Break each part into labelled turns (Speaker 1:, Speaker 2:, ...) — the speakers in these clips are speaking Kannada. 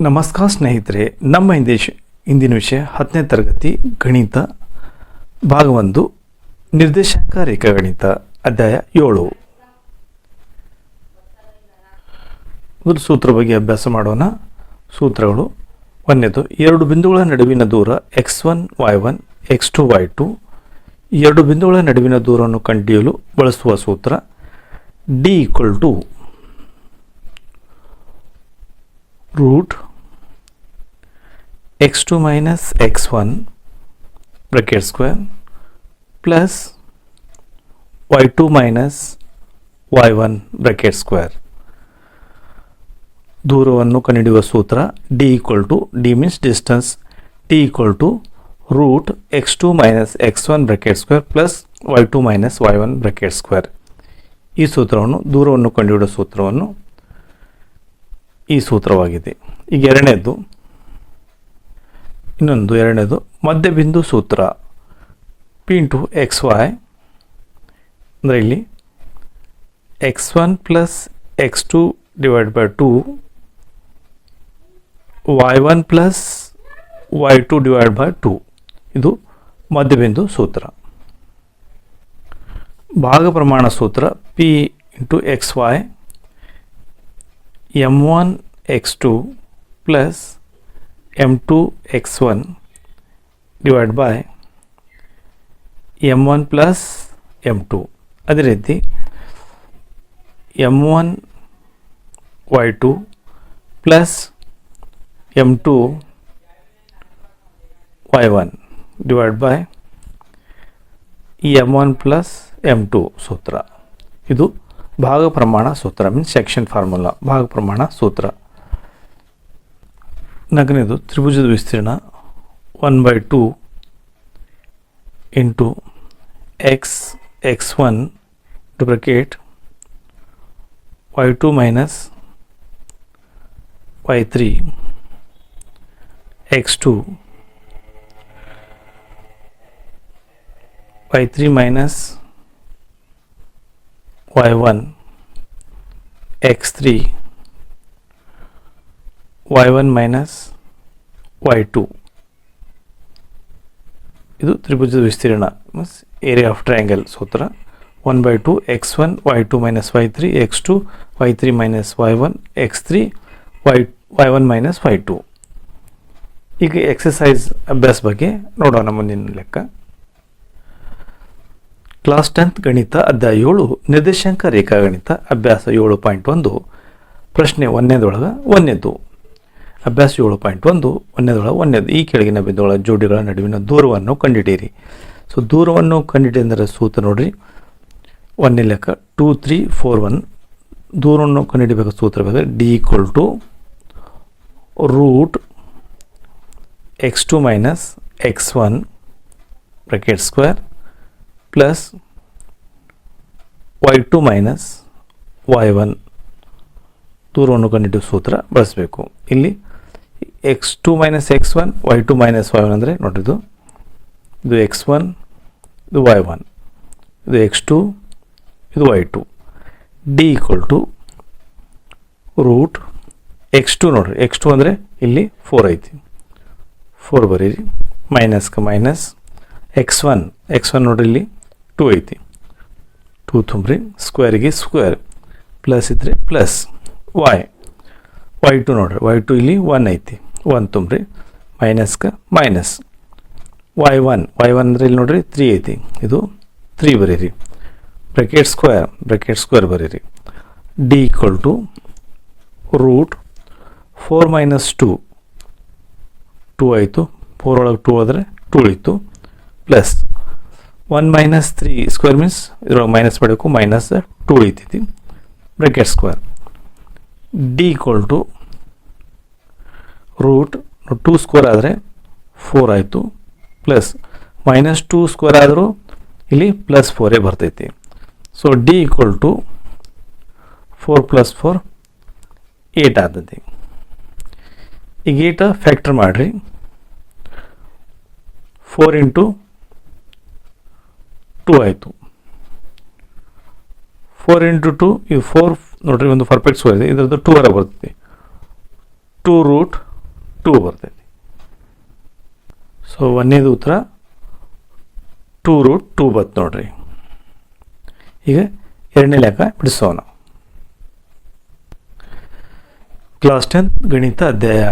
Speaker 1: ನಮಸ್ಕಾರ ಸ್ನೇಹಿತರೆ, ನಮ್ಮ ಹಿಂದೆ ಇಂದಿನ ವಿಷಯ ಹತ್ತನೇ ತರಗತಿ ಗಣಿತ ಭಾಗ ಒಂದು ನಿರ್ದೇಶಾಂಕ ರೇಖಾಗಣಿತ ಅಧ್ಯಾಯ ಏಳು. ಮೊದಲು ಸೂತ್ರ ಬಗ್ಗೆ ಅಭ್ಯಾಸ ಮಾಡೋಣ. ಸೂತ್ರಗಳು ಒಂದನೇದು ಎರಡು ಬಿಂದುಗಳ ನಡುವಿನ ದೂರ X one, Y one, X two, Y two. ಎರಡು ಬಿಂದುಗಳ ನಡುವಿನ ದೂರವನ್ನು ಕಂಡುಹಿಡಿಯಲು ಬಳಸುವ ಸೂತ್ರ, D equal to root x2 minus x1 bracket square plus y2 minus y1 bracket square. ದೂರವನ್ನು ಕಂಡುಹಿಡಿಯುವ ಸೂತ್ರ D equal to D means distance D equal to root X two minus X one bracket square plus Y two minus Y one bracket square ಈ ಸೂತ್ರವನ್ನು, ದೂರವನ್ನು ಕಂಡುಹಿಡಿಯುವ ಸೂತ್ರವನ್ನು ಈ ಸೂತ್ರವಾಗಿದೆ. ಈಗ ಎರಡನೇದು, ಇನ್ನೊಂದು ಎರಡನೇದು, ಮಧ್ಯಬಿಂದು ಸೂತ್ರ. ಪಿ ಇಂಟು ಎಕ್ಸ್ ವೈ ಅಂದರೆ ಇಲ್ಲಿ X one plus X two divide by two Y one plus Y two divide by two ಇದು ಮಧ್ಯಬಿಂದು ಸೂತ್ರ. ಭಾಗ ಪ್ರಮಾಣ ಸೂತ್ರ P into X Y M one X two plus divided M one plus M two ಅದೇ ರೀತಿ M one Y two plus M two Y one divide by M one plus M two ಸೂತ್ರ. ಇದು ಭಾಗ ಪ್ರಮಾಣ ಸೂತ್ರ ಮೀನ್ಸ್ ಸೆಕ್ಷನ್ ಫಾರ್ಮುಲಾ ಭಾಗ ಪ್ರಮಾಣ ಸೂತ್ರ ನಗನೇದು ತ್ರಿಭುಜದ ವಿಸ್ತೀರ್ಣ one by two into X X one two bracket Y two minus Y three X two Y three minus Y one X three Y one minus Y two ಇದು ತ್ರಿಭುಜದ ವಿಸ್ತೀರ್ಣ ಮೀನ್ಸ್ ಏರಿಯಾ ಆಫ್ ಟ್ರಯಾಂಗಲ್ ಸೂತ್ರ. One by two X one Y two minus Y three X two Y three minus Y one X three Y Y one minus Y two ಈಗ ಎಕ್ಸಸೈಸ್ ಅಭ್ಯಾಸ ಬಗ್ಗೆ ನೋಡೋಣ ಮುಂದಿನ ಲೆಕ್ಕ. ಕ್ಲಾಸ್ ಟೆಂತ್ ಗಣಿತ ಅಧ್ಯಾಯ ಏಳು, ನಿರ್ದೇಶಾಂಕ ರೇಖಾಗಣಿತ, ಅಭ್ಯಾಸ ಏಳು ಪಾಯಿಂಟ್ ಒಂದು, ಪ್ರಶ್ನೆ ಒಂದನೇದೊಳಗೆ ಒಂದನೇದು. ಅಭ್ಯಾಸ ಏಳು ಪಾಯಿಂಟ್ ಒಂದು, ಒಂದನೇದೊಳಗೆ ಒಂದನೇದು. ಈ ಕೆಳಗಿನ ಬಿಂದುಗಳ ಜೋಡಿಗಳ ನಡುವಿನ ದೂರವನ್ನು ಕಂಡುಹಿಡಿಯಿರಿ ಸೊ, ದೂರವನ್ನು ಕಂಡುಹಿಡಿಯಂದರೆ ಸೂತ್ರ ನೋಡಿರಿ. ಒಂದನೇ ಲೆಕ್ಕ ಟೂ, ತ್ರೀ, ಫೋರ್, ಒನ್. ದೂರವನ್ನು ಕಂಡುಹಿಡಿಬೇಕು ಸೂತ್ರ ಬೇಕು D equal to root X two minus X one bracket square Y two minus Y one ದೂರವನ್ನು ಕಂಡುಹಿಡಿಯುವ ಸೂತ್ರ ಬಳಸಬೇಕು. ಇಲ್ಲಿ X two minus X one Y two minus Y one ಅಂದರೆ ನೋಡಿದ್ದು, ಇದು ಎಕ್ಸ್ ಒನ್ ಇದು ವೈ ಒನ್ ಇದು ಎಕ್ಸ್ ಟು ಇದು Y two D equal to root X two ನೋಡ್ರಿ. ಎಕ್ಸ್ ಟು ಅಂದರೆ ಇಲ್ಲಿ ಫೋರ್ ಐತಿ. ಫೋರ್ ಬರೀರಿ. ಮೈನಸ್ಗೆ minus X one X one ನೋಡ್ರಿ ಇಲ್ಲಿ ಟೂ ಐತಿ. ಟೂ ತುಂಬ್ರಿ ಸ್ಕ್ವೇರಿಗೆ ಸ್ಕ್ವೇರ್ ಪ್ಲಸ್ ಇದ್ರೆ ಪ್ಲಸ್ ವೈ ವೈ ಟು ನೋಡ್ರಿ. ವೈ ಟು ಇಲ್ಲಿ ಒನ್ ಐತಿ. ಒನ್ ತುಂಬ್ರಿ. ಮೈನಸ್ಗೆ minus Y one Y one ಅಂದರೆ ಇಲ್ಲಿ ನೋಡ್ರಿ ತ್ರೀ ಐತಿ. ಇದು ತ್ರೀ ಬರೀರಿ. ಬ್ರೆಕೆಟ್ ಸ್ಕ್ವೇರ್ ಬ್ರೆಕೆಟ್ ಸ್ಕ್ವೇರ್ ಬರೀರಿ. D equal to root four minus two two ಆಯಿತು. ಫೋರ್ ಒಳಗೆ ಟೂ ಆದರೆ ಟೂ ಇತ್ತು. Plus one minus three square means ಇದ್ರೊಳಗೆ ಮೈನಸ್ ಮಾಡಬೇಕು minus two ಉಳಿತೈತಿ bracket square D equal to root two square ಆದರೆ ಫೋರ್ ಆಯಿತು. ಪ್ಲಸ್ ಮೈನಸ್ ಟೂ ಸ್ಕ್ವೇರ್ ಆದರೂ ಇಲ್ಲಿ ಪ್ಲಸ್ ಫೋರೇ ಬರ್ತೈತಿ. So D equal to four plus four eight ಆಗ್ತೈತಿ ಈಗ ಏಟ ಫ್ಯಾಕ್ಟರ್ ಮಾಡಿರಿ. ಫೋರ್ ಇಂಟು ಟೂ ಆಯಿತು. ಫೋರ್ ಇಂಟು ಟು ಈ ಫೋರ್ ನೋಡ್ರಿ ಒಂದು ಪರ್ಫೆಕ್ಟ್ ಸ್ಕ್ವೇರ್ ಇದೆ. ಇದರದ್ದು ಟೂ ಅರ ಬರ್ತೈತಿ. ಟೂ ರೂಟ್ ಟೂ ಬರ್ತೈತಿ. ಸೊ ಒಂದೇದು ಉತ್ತರ ಟೂ ರೂಟ್ ಟೂ ಬತ್ತು ನೋಡ್ರಿ. ಈಗ ಎರಡನೇ ಲೆಕ್ಕ ಬಿಡಿಸೋಣ. ಕ್ಲಾಸ್ ಟೆಂತ್ ಗಣಿತ ಅಧ್ಯಾಯ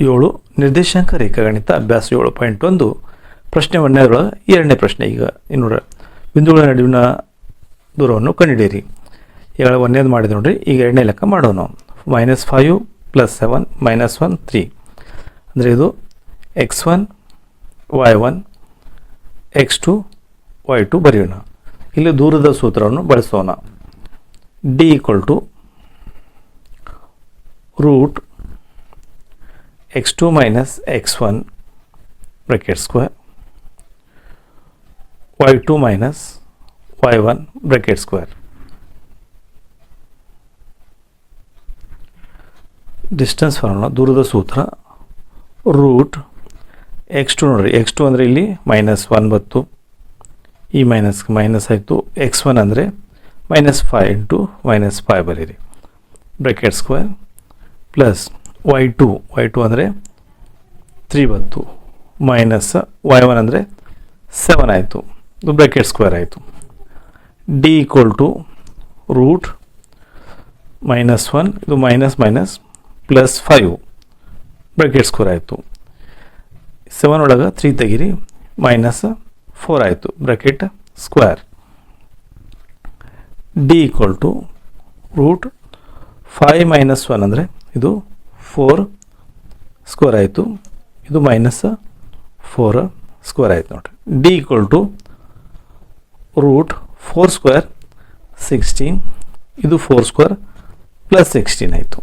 Speaker 1: ಏಳು, ನಿರ್ದೇಶಾಂಕ ರೇಖಾಗಣಿತ ಅಭ್ಯಾಸ ಏಳು ಪಾಯಿಂಟ್ ಒಂದು, ಪ್ರಶ್ನೆ ಒಂದನೇದ್ರೊಳಗೆ ಎರಡನೇ ಪ್ರಶ್ನೆ ಈಗ ಇನ್ನೂರ ಬಿಂದುಗಳ ನಡುವಿನ ದೂರವನ್ನು ಕಂಡುಹಿಡಿಯಿರಿ. ಈಗ ಒಂದನೇದು ಮಾಡಿದೆ ನೋಡಿರಿ, ಈಗ ಎರಡನೇ ಲೆಕ್ಕ ಮಾಡೋಣ minus five plus seven minus one three ಅಂದರೆ ಇದು X one Y one X two Y two ಬರೆಯೋಣ. ಇಲ್ಲಿ ದೂರದ ಸೂತ್ರವನ್ನು ಬಳಸೋಣ. D equal to root X two minus X one bracket square Y two minus Y one bracket square distance formula ದೂರದ ಸೂತ್ರ ರೂಟ್ ಎಕ್ಸ್ ಟು ನೋಡಿರಿ ಎಕ್ಸ್ ಟು ಅಂದರೆ ಇಲ್ಲಿ ಮೈನಸ್ ಒನ್ ಬತ್ತು. ಈ ಮೈನಸ್ ಮೈನಸ್ ಆಯಿತು. ಎಕ್ಸ್ ಒನ್ ಅಂದರೆ minus five into minus five ಬರೀರಿ. Bracket square plus Y two Y two ಅಂದರೆ ತ್ರೀ ಬತ್ತು. ಮೈನಸ್ ವೈ ಒನ್ ಅಂದರೆ ಸೆವೆನ್ ಆಯಿತು. ಇದು ಬ್ರ್ಯಾಕೆಟ್ ಸ್ಕ್ವೇರ್ ಆಯಿತು. D equal to root minus one ಇದು minus minus plus five bracket square ಆಯಿತು. ಸೆವೆನ್ ಒಳಗೆ ತ್ರೀ ತೆಗಿರಿ ಮೈನಸ್ ಫೋರ್ ಆಯಿತು. Bracket square D equal to root five minus one ಅಂದರೆ ಇದು ಫೋರ್ ಸ್ಕ್ವೇರ್ ಆಯಿತು. ಇದು ಮೈನಸ್ ಫೋರ್ ಸ್ಕ್ವೇರ್ ಆಯಿತು ನೋಡಿರಿ. D equal to root four square sixteen ಇದು ಫೋರ್ ಸ್ಕ್ವೇರ್ ಪ್ಲಸ್ ಸಿಕ್ಸ್ಟೀನ್ ಆಯಿತು.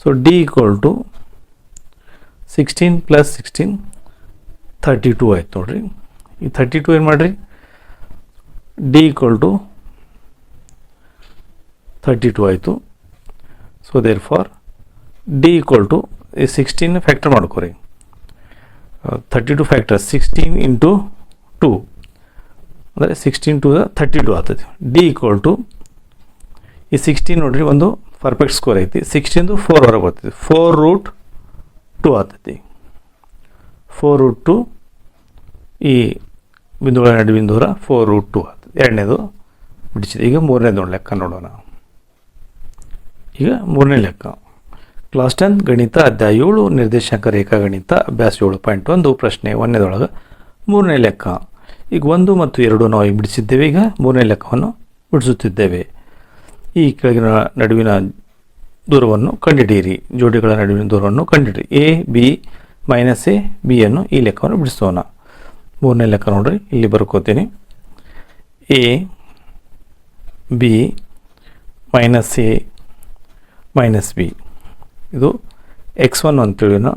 Speaker 1: So D equal to sixteen plus sixteen thirty two ಆಯ್ತು ನೋಡ್ರಿ. ಈ ಥರ್ಟಿ ಟು ಏನು ಮಾಡಿರಿ? D equal to thirty two ಆಯಿತು. So therefore D equal to ಈ ಸಿಕ್ಸ್ಟೀನ್ ಫ್ಯಾಕ್ಟರ್ ಮಾಡ್ಕೊರಿ. Thirty two factor sixteen into two ಅಂದರೆ ಸಿಕ್ಸ್ಟೀನ್ ಟು ಥರ್ಟಿ ಟು ಆಗ್ತದೆ. ಡಿ ಈಕ್ವಲ್ ಟು ಈ ಸಿಕ್ಸ್ಟೀನ್ ನೋಡ್ರಿ ಒಂದು ಪರ್ಫೆಕ್ಟ್ ಸ್ಕೋರ್ ಐತಿ. ಸಿಕ್ಸ್ಟೀನ್ದು ಫೋರ್ ಹೊರಗೆ ಬರ್ತೈತಿ ಫೋರ್ ರೂಟ್ ಟು ಆಗ್ತೈತಿ ಫೋರ್ ರೂಟ್ ಟು ಈ ಬಿಂದುಗಳ ನಡುವಿನ ದೂರ ಫೋರ್ ರೂಟ್ ಟು ಆಗ್ತದೆ. ಎರಡನೇದು ಬಿಡಿಸಿದೆ. ಈಗ ಮೂರನೇದು ನೋಡಿ ಲೆಕ್ಕ ನೋಡೋಣ. ಈಗ ಮೂರನೇ ಲೆಕ್ಕ. ಕ್ಲಾಸ್ ಟೆಂತ್ ಗಣಿತ ಅಧ್ಯಾಯ ಏಳು, ನಿರ್ದೇಶಾಂಕ ರೇಖಾಗಣಿತ ಅಭ್ಯಾಸ ಏಳು ಪಾಯಿಂಟ್ ಒಂದು ಪ್ರಶ್ನೆ ಒಂದನೇದೊಳಗೆ ಮೂರನೇ ಲೆಕ್ಕ. ಈಗ ಒಂದು ಮತ್ತು ಎರಡು ನಾವು ಬಿಡಿಸಿದ್ದೇವೆ. ಈಗ ಮೂರನೇ ಲೆಕ್ಕವನ್ನು ಬಿಡಿಸುತ್ತಿದ್ದೇವೆ. ಈ ಕೆಳಗಿನ ನಡುವಿನ ದೂರವನ್ನು ಕಂಡುಹಿಡಿಯಿರಿ ಜೋಡಿಗಳ ನಡುವಿನ ದೂರವನ್ನು ಕಂಡುಹಿಡಿ ಎ ಬಿ ಮೈನಸ್ ಎ ಬಿಯನ್ನು ಈ ಲೆಕ್ಕವನ್ನು ಬಿಡಿಸೋಣ. ಮೂರನೇ ಲೆಕ್ಕ ನೋಡ್ರಿ. ಇಲ್ಲಿ ಬರ್ಕೋತೀನಿ. A B minus A minus B ಇದು ಎಕ್ಸ್ ಒನ್ ಅಂತೇಳಿನ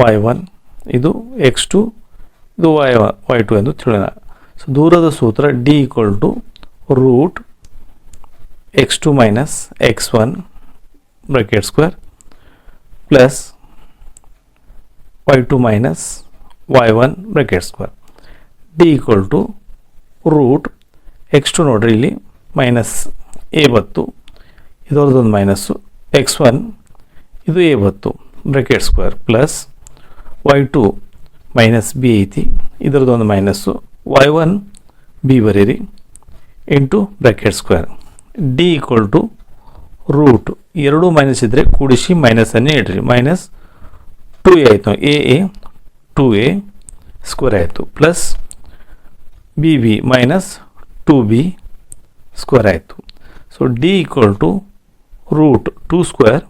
Speaker 1: ವೈ ಒನ್ ಇದು ಎಕ್ಸ್ ಟು ಇದು ವೈ ಒನ್ ವೈ ಟು ಎಂದು ತಿಳಿಯೋಣ. ಸೊ ದೂರದ ಸೂತ್ರ D equal to root X two minus X one bracket square plus Y two minus Y one bracket square D equal to root X two ನೋಡ್ರಿ ಇಲ್ಲಿ ಮೈನಸ್ ಎ ಬತ್ತು. ಇದರದೊಂದು ಮೈನಸ್ಸು ಎಕ್ಸ್ ಒನ್ ಇದು ಎ ಬತ್ತು. Bracket square plus Y two minus B ಐತಿ. ಇದರದೊಂದು ಮೈನಸ್ಸು. ವೈ ಒನ್ ಬಿ ಬರೀರಿ. Into bracket square. D equal to root. ಎರಡು ಮೈನಸ್ ಇದ್ದರೆ ಕೂಡಿಸಿ ಮೈನಸನ್ನೇ ಇಡ್ರಿ. ಮೈನಸ್ ಟು ಎ ಆಯಿತು. A A, two A square ಆಯಿತು. Plus B B minus two B square ಆಯಿತು. So, D equal to root two square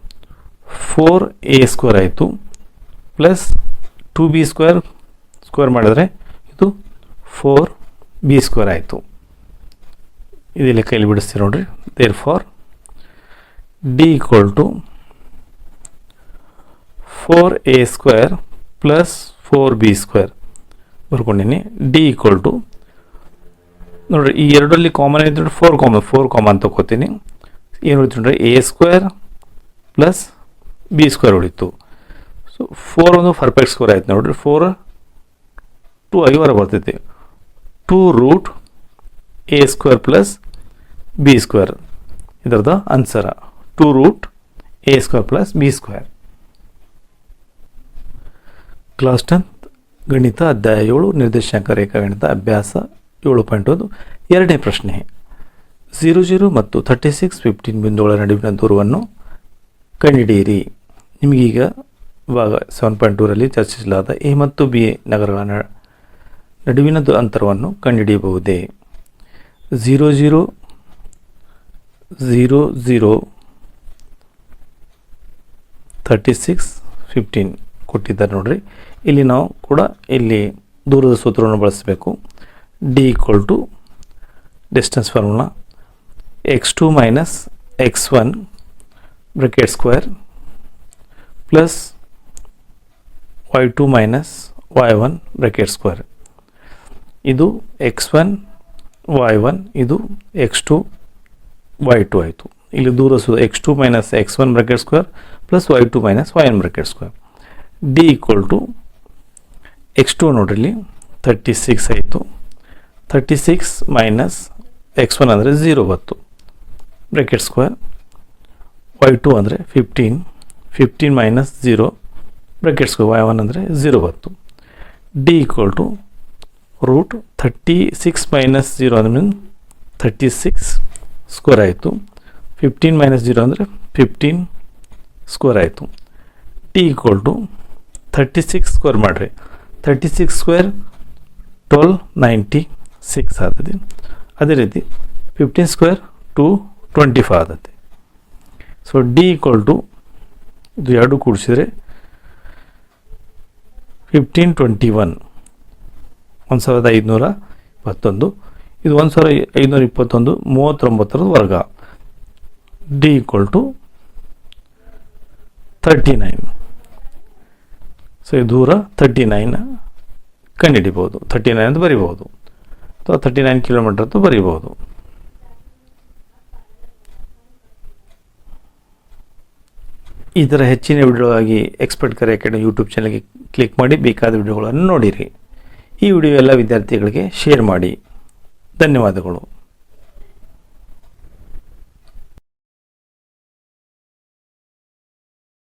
Speaker 1: four A square ಆಯಿತು. Plus two B square square ಮಾಡಿದ್ರೆ ಇದು ಫೋರ್ ಬಿ ಸ್ಕ್ವೇರ್ ಆಯಿತು. ಇದೆಲ್ಲ ಕೈಲಿ ಬಿಡಿಸ್ತೀವಿ ನೋಡಿರಿ. Therefore D equal to four A square plus four B square ಬರ್ಕೊಂಡಿನಿ. D equal to ನೋಡಿರಿ, ಈ ಎರಡರಲ್ಲಿ ಕಾಮನ್ ಐತೆ ಫೋರ್ ಕಾಮನ್ ಫೋರ್ ಕಾಮನ್ ತಗೋತೀನಿ. ಏನು ಉಳಿತು ನೋಡ್ರಿ A square plus B square ಉಳಿತು. ಸೊ ಫೋರ್ ಒಂದು ಪರ್ಫೆಕ್ಟ್ ಸ್ಕ್ವೇರ್ ಆಯ್ತು ನೋಡಿರಿ. ಫೋರ್ ಟು ಹೊರ ಬರ್ತೈತಿ. Two root A square plus B square. ಇದರದ answer. Two root A square plus B square. Class tenth ಗಣಿತ ಅಧ್ಯಾಯ ಏಳು, ನಿರ್ದೇಶಾಂಕ ರೇಖಾಗಣಿತ ಅಭ್ಯಾಸ ಏಳು ಪಾಯಿಂಟ್ ಒಂದು. ಎರಡನೇ ಪ್ರಶ್ನೆ. ಝೀರೋ ಜೀರೋ ಮತ್ತು ಥರ್ಟಿ ಸಿಕ್ಸ್ ಫಿಫ್ಟೀನ್ ಬಿಂದುಗಳ ನಡುವಿನ ದೂರವನ್ನು ಕಂಡುಹಿಡಿಯಿರಿ. ನಿಮಗೀಗ ಭಾಗ ಸೆವೆನ್ ಪಾಯಿಂಟ್ ಟೂರಲ್ಲಿ ಚರ್ಚಿಸಲಾದ ಎ ಮತ್ತು ಬಿ ನಗರಗಳ ನ- ನಡುವಿನ ದು- ಅಂತರವನ್ನು ಕಂಡುಹಿಡಿಯಬಹುದೇ? Zero zero zero zero thirty six, fifteen ಕೊಟ್ಟಿದ್ದಾರೆ ನೋಡಿರಿ. ಇಲ್ಲಿ ನಾವು ಕೂಡ ಇಲ್ಲಿ ದೂರದ ಸೂತ್ರವನ್ನು ಬಳಸಬೇಕು. D equal to distance formula X two minus X one bracket square plus Y two minus Y one bracket square. ಇದು ಎಕ್ಸ್ ಒನ್ ವೈ ಒನ್ ಇದು ಎಕ್ಸ್ ಟು ವೈ ಟು ಆಯಿತು. ಇಲ್ಲಿ ದೂರ ಸು x two minus x one bracket square plus y two minus y one bracket square d equal to x two ನೋಡ್ರಿ ತರ್ಟಿ ಸಿಕ್ಸ್ ಆಯಿತು. Thirty six minus x one ಅಂದರೆ ಝೀರೋ ಬತ್ತು ಬ್ರೆಕೆಟ್ ಸ್ಕ್ವೇರ್ ವೈ ಟು ಅಂದರೆ fifteen fifteen minus zero bracket square y one ಅಂದರೆ ಝೀರೋ ಬತ್ತು d equal to root thirty six minus zero ಅಂದರೆ ಥರ್ಟಿ ಸಿಕ್ಸ್ ಸ್ಕ್ವೇರ್ ಆಯಿತು. ಫಿಫ್ಟೀನ್ ಮೈನಸ್ ಜೀರೋ ಅಂದರೆ ಫಿಫ್ಟೀನ್ ಸ್ಕ್ವೇರ್ ಆಯಿತು. T equal to thirty six square ಮಾಡಿರಿ. Thirty six square twelve ninety six ಆಗ್ತದೆ ಅದೇ ರೀತಿ fifteen square two twenty five ಆಗ್ತದೆ ಸೊ ಡಿ ಈಕ್ವಲ್ ಟು ಇದು ಎರಡು ಕೂಡಿಸಿದರೆ ಫಿಫ್ಟೀನ್ ಟ್ವೆಂಟಿ ಒನ್ ಒಂದು ಸಾವಿರದ ಐದುನೂರ ಇಪ್ಪತ್ತೊಂದು. ಇದು ಒಂದು ಸಾವಿರ ಐದುನೂರ ಇಪ್ಪತ್ತೊಂದು ಮೂವತ್ತೊಂಬತ್ತರ ವರ್ಗ. D equal to thirty nine so ಈ ದೂರ ತರ್ಟಿ ನೈನ್ ಕಂಡುಹಿಡಿಬೋದು ತರ್ಟಿ ನೈನ್ ಅಂತ ಬರಿಬೋದು ಅಥವಾ ತರ್ಟಿ ನೈನ್ ಕಿಲೋಮೀಟರ್ ಅಂತ ಬರಿಬೋದು ಈ ಥರ ಹೆಚ್ಚಿನ ವಿಡಿಯೋಗಾಗಿ ಎಕ್ಸ್ಪರ್ಟ್ ಕರೆ ಅಕಾಡೆಮಿ ಯೂಟ್ಯೂಬ್ ಚಾನಲ್ಗೆ ಕ್ಲಿಕ್ ಮಾಡಿ ಬೇಕಾದ ವಿಡಿಯೋಗಳನ್ನು ನೋಡಿರಿ. ಈ ವಿಡಿಯೋ ಎಲ್ಲ ವಿದ್ಯಾರ್ಥಿಗಳಿಗೆ ಶೇರ್ ಮಾಡಿ. ಧನ್ಯವಾದಗಳು.